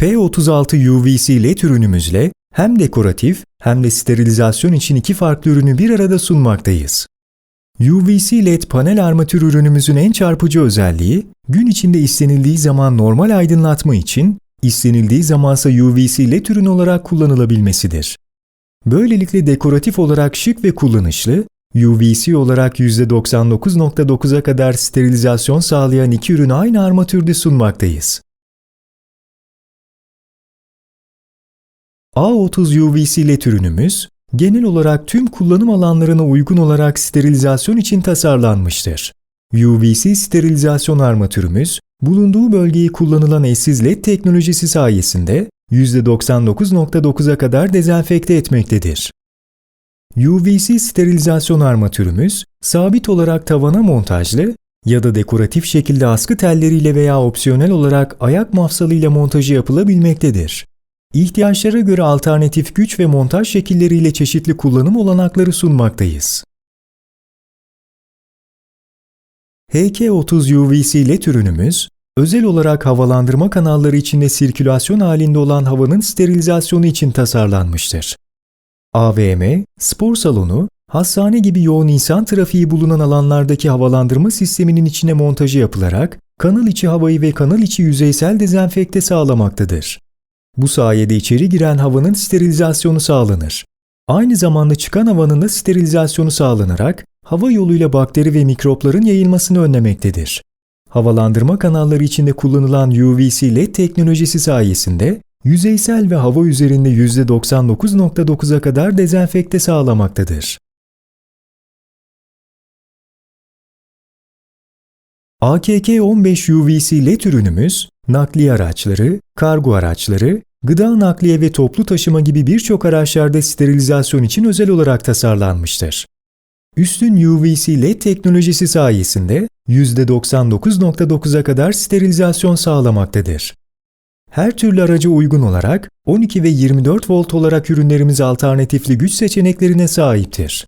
P36 UVC LED ürünümüzle hem dekoratif hem de sterilizasyon için iki farklı ürünü bir arada sunmaktayız. UVC LED panel armatür ürünümüzün en çarpıcı özelliği, gün içinde istenildiği zaman normal aydınlatma için, istenildiği zamansa UVC LED ürün olarak kullanılabilmesidir. Böylelikle dekoratif olarak şık ve kullanışlı, UVC olarak %99.9'a kadar sterilizasyon sağlayan iki ürünü aynı armatürde sunmaktayız. A30 UVC LED ürünümüz, genel olarak tüm kullanım alanlarına uygun olarak sterilizasyon için tasarlanmıştır. UVC sterilizasyon armatürümüz, bulunduğu bölgeyi kullanılan eşsiz LED teknolojisi sayesinde %99.9'a kadar dezenfekte etmektedir. UVC sterilizasyon armatürümüz, sabit olarak tavana montajlı ya da dekoratif şekilde askı telleriyle veya opsiyonel olarak ayak mafsalıyla montajı yapılabilmektedir. İhtiyaçlara göre alternatif güç ve montaj şekilleriyle çeşitli kullanım olanakları sunmaktayız. HK30 UVC LED ürünümüz, özel olarak havalandırma kanalları içinde sirkülasyon halinde olan havanın sterilizasyonu için tasarlanmıştır. AVM, spor salonu, hastane gibi yoğun insan trafiği bulunan alanlardaki havalandırma sisteminin içine montajı yapılarak kanal içi havayı ve kanal içi yüzeysel dezenfekte sağlamaktadır. Bu sayede içeri giren havanın sterilizasyonu sağlanır. Aynı zamanda çıkan havanın da sterilizasyonu sağlanarak hava yoluyla bakteri ve mikropların yayılmasını önlemektedir. Havalandırma kanalları içinde kullanılan UVC LED teknolojisi sayesinde yüzeysel ve hava üzerinde %99.9'a kadar dezenfekte sağlamaktadır. AKK-15 UVC LED ürünümüz, nakliye araçları, kargo araçları, gıda nakliye ve toplu taşıma gibi birçok araçlarda sterilizasyon için özel olarak tasarlanmıştır. Üstün UVC LED teknolojisi sayesinde %99.9'a kadar sterilizasyon sağlamaktadır. Her türlü araca uygun olarak 12 ve 24 volt olarak ürünlerimiz alternatifli güç seçeneklerine sahiptir.